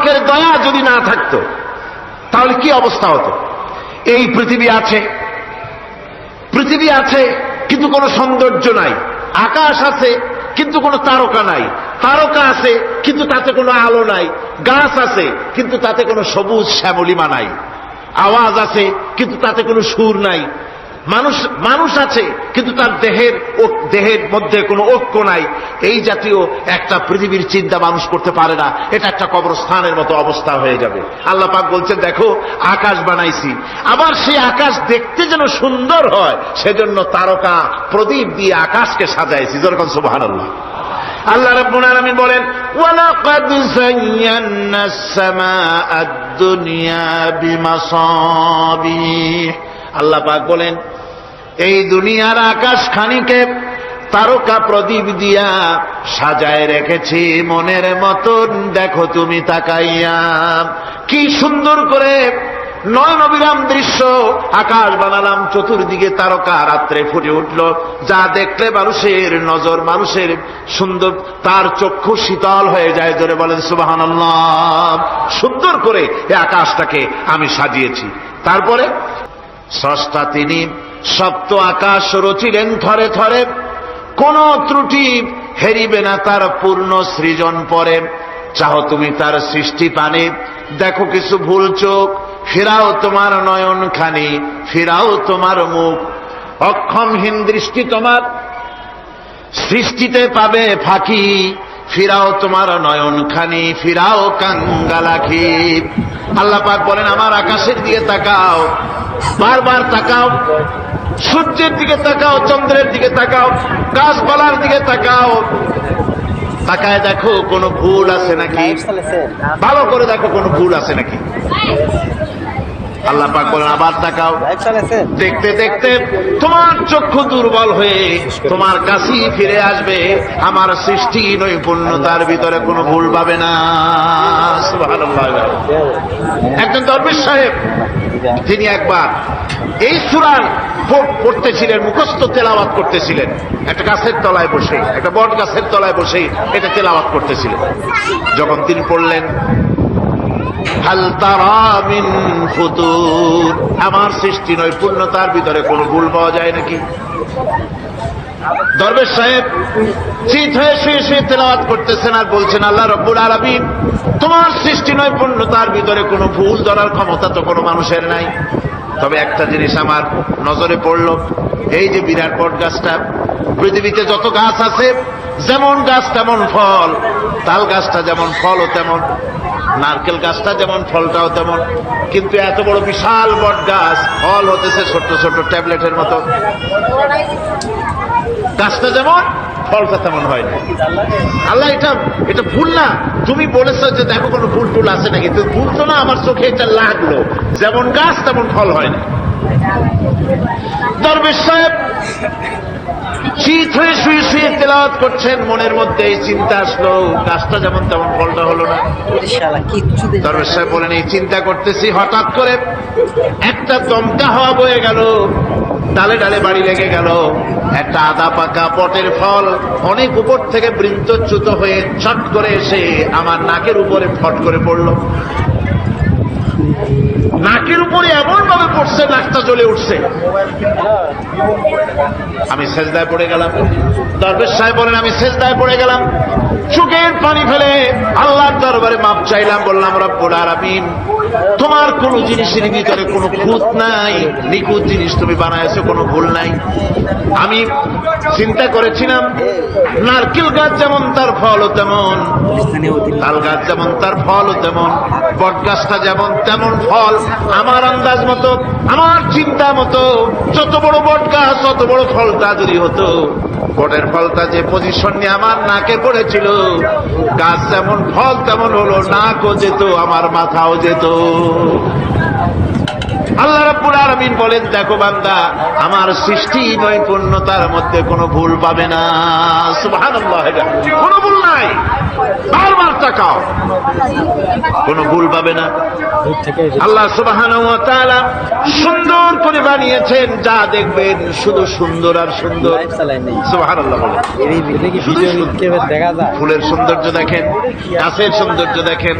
পাকের দয়া যদি না থাকতো, তাহলে কি অবস্থা হতো? এই পৃথিবী আছে পৃথিবী আছে, কিন্তু কোনো সৌন্দর্য নাই। আকাশ আছে, কিন্তু কোনো তারকা নাই। তারকা আছে, কিন্তু তাতে কোনো আলো নাই। গাছ আছে, কিন্তু তাতে কোনো সবুজ শ্যামলিমা নাই। আওয়াজ আছে, কিন্তু তাতে কোনো সুর নাই। মানুষ মানুষ আছে, কিন্তু তার দেহের দেহের মধ্যে কোনো ঐক্য নাই। এই জাতীয় একটা পৃথিবীর চিন্তা মানুষ করতে পারে না। এটা একটা কবরস্থানের মতো অবস্থা হয়ে যাবে। আল্লাহ পাক বলছেন, দেখো, আকাশ বানাইছি। আবার সেই আকাশ দেখতে যেন সুন্দর হয়, সেজন্য তারকা প্রদীপ দিয়ে আকাশকে সাজাইছি। যেরকম সুবহানাল্লাহ। আল্লাহ রাব্বুল আলামিন বলেন, ওয়ালাকাদ যায়্যানা আস-সামাআ আদ-দুনিয়া বিমাসাবিহ। আল্লাহ পাক বলেন এই দুনিয়ার আকাশ খানিকে তারকা প্রদীপ দিয়া সাজায় রেখেছি মনের মতন। দেখো তুমি তাকাইয়া, কি সুন্দর করে নয়ন অবিরাম দৃশ্য আকাশ বানালাম, চতুর্দিকে তারকা রাত্রে ফুটে উঠল। যা দেখলে মানুষের নজর, মানুষের সুন্দর, তার চক্ষু শীতল হয়ে যায় ধরে বলেন সুবাহান সুন্দর করে এই আকাশটাকে আমি সাজিয়েছি। তারপরে স্রষ্টা তিনি সপ্ত আকাশ রচিলেন থরে থরে। কোন ত্রুটি হেরিবে না তার পূর্ণ সৃজন পরে। চাহ তুমি তার সৃষ্টি পানে। দেখো কিছু ভুল চোখ। ফিরাও তোমার নয়ন খানি ফিরাও তোমার মুখ। অক্ষমহীন দৃষ্টি তোমার। সৃষ্টিতে পাবে ফাঁকি। ফিরাও তোমার নয়ন খানি ফিরাও কাঙ্গালাখি আল্লাহ পাক বলেন আমার আকাশের দিকে তাকাও বারবার তাকাও সূর্যের দিকে তাকাও চন্দ্রের দিকে তাকাও গাছপালার দিকে তাকাও। তাকায় দেখো কোনো ভুল আছে নাকি? ভালো করে দেখো কোনো ভুল আছে নাকি? আল্লাহ পাক বলেন আবার তাকাও দেখতে দেখতে তোমার চক্ষু দুর্বল হয়ে তোমার কাছেই ফিরে আসবে। আমার সৃষ্টি নৈপুণ্যতার ভিতরে কোনো ভুল পাবে না। একজন দরবেশ সাহেব তিনি একবার এই সুরার পড়তেছিলেন মুখস্থ তেলাওয়াত করতেছিলেন। একটা গাছের তলায় বসে একটা বট গাছের তলায় বসে এটা তেলাওয়াত করতেছিলেন। যখন তিনি পড়লেন হাল তারা মিন ফুতুর আমার সৃষ্টি নৈপুণ্যতার ভিতরে কোনো ভুল পাওয়া যায় নাকি? দরবেশ সাহেব চিত হয়ে শুয়ে শুয়ে তেলাওয়াত করতেছেন আর বলছেন, আল্লাহ রব্বুল আলামিন, তোমার সৃষ্টি নৈপুণ্যতার ভিতরে কোনো ভুল ধরার ক্ষমতা তো কোনো মানুষের নাই। তবে একটা জিনিস আমার নজরে পড়ল, এই যে বিরাট বট গাছটা, পৃথিবীতে যত গাছ আছে, যেমন গাছ তেমন ফল, তাল গাছটা যেমন ফলও তেমন। নারকেল গাছটা যেমন, ফলটাও তেমন, কিন্তু এত বড় বিশাল বট গাছ, ফল হতেছে ছোট্ট ছোট্ট ট্যাবলেটের মতো। গাছটা যেমন, ফলটা তেমন হয় না। আল্লাহ, এটা এটা ভুল না। তুমি বলেছ যে দেখো কোনো ভুল টুল আছে নাকি, তো ভুল তো না, আমার চোখে এটা লাগল। যেমন গাছ, তেমন ফল হয় না। দরবেশ সাহেব শীত হয়ে শুয়ে শুয়ে তেলাওয়াত করছেন মনের মধ্যে এই চিন্তা আসলো গাছটা যেমন তেমন ফলটা হলো না। দরবেশ সাহেব বলেন এই চিন্তা করতেছি হঠাৎ করে একটা দমকা হওয়া বয়ে গেল ডালে ডালে বাড়ি লেগে গেল একটা আদা পাকা পটের ফল অনেক উপর থেকে বৃন্তচ্যুত হয়ে চট করে এসে আমার নাকের উপরে ফট করে পড়ল। নাকের উপরে এমন পড়ছে নাকটা জ্বলে উঠছে। আমি সেজদায় পড়ে গেলাম। দরবেশ সাহেব বলেন, আমি সেজদায় পড়ে গেলাম। চোখের পানি ফেলে আল্লাহর দরবারে মাপ চাইলাম। বললাম, রব্বুল আলামিন। তোমার কোন জিনিসের ভিতরে কোনো খুঁত নাই, নিখুঁত জিনিস তুমি বানাইছো, কোনো ভুল নাই। আমি চিন্তা করেছিলাম, নারকেল গাছ যেমন তার ফলও তেমন, তাল গাছ যেমন তার ফলও তেমন, বট গাছটা যেমন তেমন ফল, আমার আন্দাজ মতো, আমার চিন্তা মতো, যত বড় বট গাছ, তত বড় ফলটা যদি হতো বটের ফলটা যে পজিশন নিয়ে আমার নাকে পড়েছিল, গাছ যেমন ফল তেমন হলো, নাকও যেত, আমার মাথাও যেত। আল্লাহ রাব্বুল আলামিন বলেন, দেখো বান্দা, আমার সৃষ্টি নৈপুণ্যতার মধ্যে কোনো ভুল পাবে না। সুবহানাল্লাহ কোনো ভুল নাই। বারবার তাকাও। কোনো ভুল পাবে না। আল্লাহ তাআলা সুন্দর করে বানিয়েছেন যা দেখবেন শুধু সুন্দর আর সুন্দর। ফুলের সৌন্দর্য দেখেন গাছের সৌন্দর্য দেখেন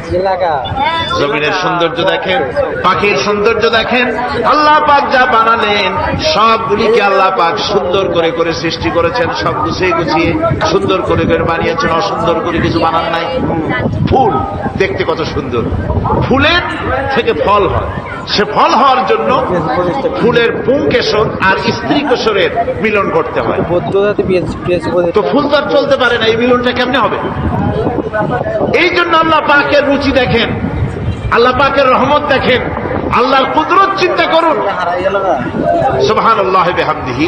জমিনের সৌন্দর্য দেখেন পাখির সৌন্দর্য দেখেন। আল্লাহ পাক যা বানালেন সবগুলিকে আল্লাহ পাক সুন্দর করে করে সৃষ্টি করেছেন সব গুছিয়ে গুছিয়ে সুন্দর করে করে বানিয়েছেন অসুন্দর করে কিছু বানান নাই ফুল দেখতে কত সুন্দর। ফুলের থেকে ফল হয়। সে ফল হওয়ার জন্য ফুলের পুংকেশর আর স্ত্রী কেশরের মিলন করতে হয়। তো ফুল তো আর চলতে পারে না, এই মিলনটা কেমনে হবে? এই জন্য আল্লাহ পাকের রুচি দেখেন, আল্লাহ পাকের রহমত দেখেন আল্লাহর কুদরত চিন্তা করুন। গেল আল্লাহ বেহামদিহি।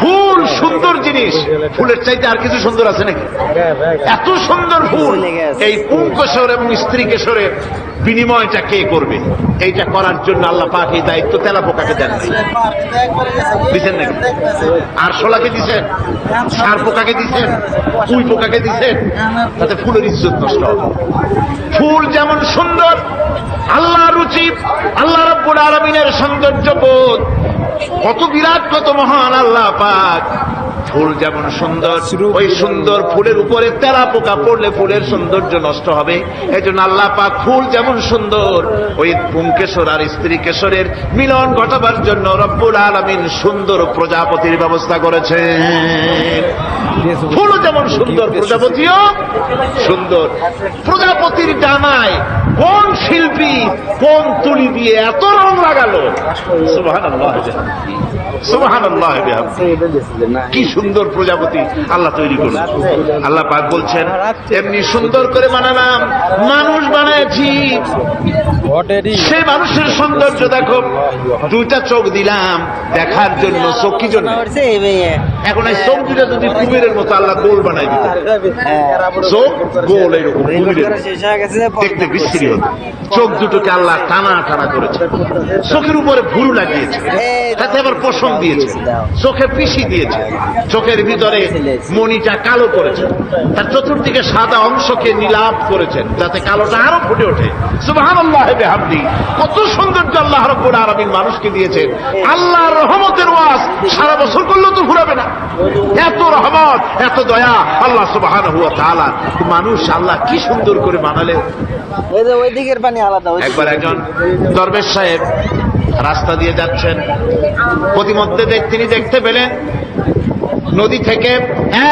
ফুল সুন্দর জিনিস। ফুলের চাইতে আর কিছু সুন্দর আছে নাকি? এত সুন্দর ফুল। এই পুংকেশর এবং স্ত্রী কেশরের বিনিময়টা কে করবে? এইটা করার জন্য আল্লাহ এই দায়িত্ব তেলা পোকাকে দেন দিচ্ছেন নাকি? আর শোলাকে দিছেন? সার পোকাকে দিছেন? কুই পোকাকে দিছেন? তাতে ফুলের ইজ্জত নষ্ট হবে ফুল যেমন সুন্দর আল্লাহ রুচি আল্লাহ রব্বুল আলমিনের সৌন্দর্য বোধ কত বিরাট কত মহান আল্লাহ পাক। ফুল যেমন সুন্দর ওই সুন্দর ফুলের উপরে তেরা পোকা পড়লে ফুলের সৌন্দর্য নষ্ট হবে। এই জন্য আল্লাহ পাক ফুল যেমন সুন্দর ওই পুংকেশর আর স্ত্রী কেশরের মিলন ঘটাবার জন্য রব্বুল আলমিন সুন্দর প্রজাপতির ব্যবস্থা করেছে ফুলও যেমন সুন্দর প্রজাপতিও সুন্দর। প্রজাপতির ডানায় কোন শিল্পী কোন তুলি দিয়ে এত রং লাগালো? কি সুন্দর প্রজাপতি আল্লাহ তৈরি করল। আল্লাহ পাক বলছেন এমনি সুন্দর করে বানালাম মানুষ বানাইছি সে মানুষের সৌন্দর্য দেখো দুইটা চোখ দিলাম দেখার জন্য চোখ কি জন্য? এখন এই চোখ দুটা যদি কুমিরের মতো আল্লাহ গোল বানাই দিত। চোখ গোল এরকম কুমিরের দেখতে বিশ্রী হতো। চোখ দুটোকে আল্লাহ টানা টানা করেছে। চোখের উপরে ভুরু লাগিয়েছে। তাতে আবার পশম দিয়েছে। চোখে পিসি দিয়েছে। চোখের ভিতরে মণিটা কালো করেছে। তার চতুর্দিকে সাদা অংশকে নীলাপ করেছেন যাতে কালোটা আরও ফুটে ওঠে। সুবহানাল্লাহ বিহামদি। কত সৌন্দর্য আল্লাহ রব্বুল আলামিন মানুষকে দিয়েছেন। আল্লাহর রহমতের ওয়াজ সারা বছর করলেও তো ফুরাবে না। এত রহমত এত দয়া আল্লাহ সুবহানাহু ওয়া তাআলা। মানুষ আল্লাহ কি সুন্দর করে বানালেন ওই দিকের পানি আলাদা একবার একজন দরবেশ সাহেব রাস্তা দিয়ে যাচ্ছেন। প্রতিমধ্যে তিনি দেখতে পেলেন নদী থেকে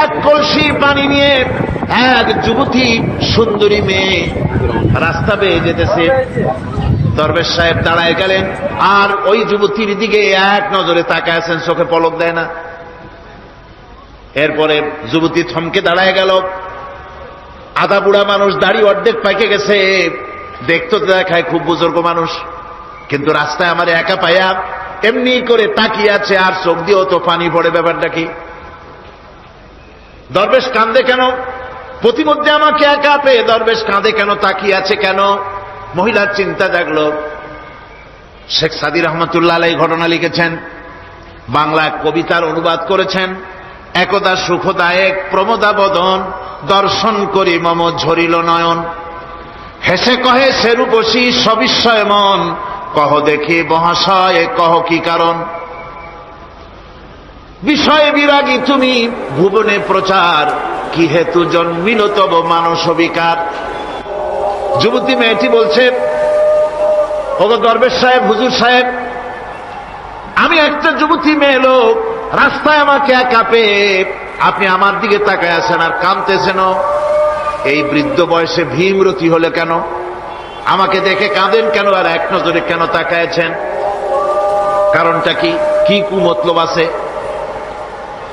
এক কলসি পানি নিয়ে এক যুবতী সুন্দরী মেয়ে রাস্তা বেয়ে যেতেছে। দরবেশ সাহেব দাঁড়ায় গেলেন আর ওই যুবতীর দিকে এক নজরে তাকায় আছেন, চোখে পলক দেয় না। এরপরে যুবতী থমকে দাঁড়ায় গেল। আধা বুড়া মানুষ দাড়ি অর্ধেক পাইকে গেছে। দেখতে দেখায় খুব বুজুর্গ মানুষ। কিন্তু রাস্তায় আমার একা পাইয়া এমনি করে তাকিয়ে আছে আর চোখ দিয়েও তো পানি পড়ে, ব্যাপারটা কি? দরবেশ কান্দে কেন? প্রতিমধ্যে আমাকে একা পেয়ে দরবেশ কাঁদে কেন, তাকিয়ে আছে কেন? মহিলার চিন্তা জাগলো। শেখ সাদির রহমতুল্লাহ এই ঘটনা লিখেছেন, বাংলা কবিতার অনুবাদ করেছেন, একদা সুখদায়ক প্রমোদা বদন দর্শন করি মম ঝরিল নয়ন। হেসে কহে সেরূপসী সবিস্ময় মন কহ দেখি মহাশয়, কহ কি কারণ? বিষয়ে বিরাগী তুমি, ভুবনে প্রচার কি হেতু জন্মিল তব মানস বিকার। যুবতী মেয়েটি বলছে, ওগো দরবেশ সাহেব, হুজুর সাহেব, আমি একটা যুবতী মেয়ে লোক, রাস্তায় আমাকে একা পেয়ে আপনি আমার দিকে তাকায় আছেন আর কাঁদতেছেন এই বৃদ্ধ বয়সে ভীমরতি হলে কেন? আমাকে দেখে কাঁদেন কেন আর এক নজরে কেন তাকায়ছেন? কারণটা কি? কি কুমতলব আছে?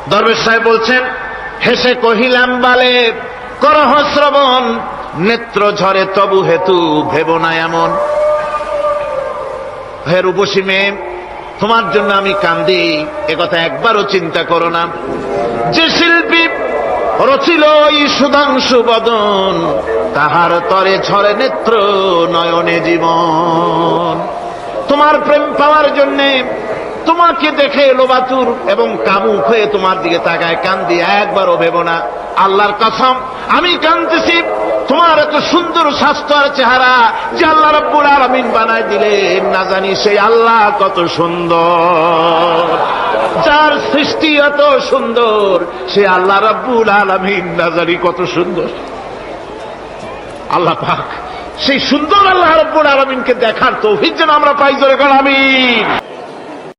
দরবেশ সাহেব বলছেন, হেসে কহিলাম, বালে করহ শ্রবণ, নেত্র ঝরে তবু হেতু ভেব না এমন। হে রূপসী মেয়ে, তোমার জন্য আমি কান্দি একথা একবারও চিন্তা করো না। যে শিল্পী রচিল সুধাংশু বদন। তাহার তরে ঝরে নেত্র নয়নে জীবন। তোমার প্রেম পাওয়ার জন্যে তোমাকে দেখে লোবাতুর এবং কামুক হয়ে তোমার দিকে তাকায় কান্দি একবারও ভেব না। আল্লাহর কসম, আমি কান্দতেছি তোমার এত সুন্দর স্বাস্থ্য আর চেহারা যে আল্লাহ রব্বুল আলমিন বানায় দিলেন। না জানি সেই আল্লাহ কত সুন্দর। যার সৃষ্টি এত সুন্দর, সে আল্লাহ রাব্বুল আলমিন নাজারি কত সুন্দর। আল্লাহ পাক সেই সুন্দর আল্লাহ রব্বুল আলমিনকে দেখার তৌফিক যেন আমরা পাই, জোরে আমিন।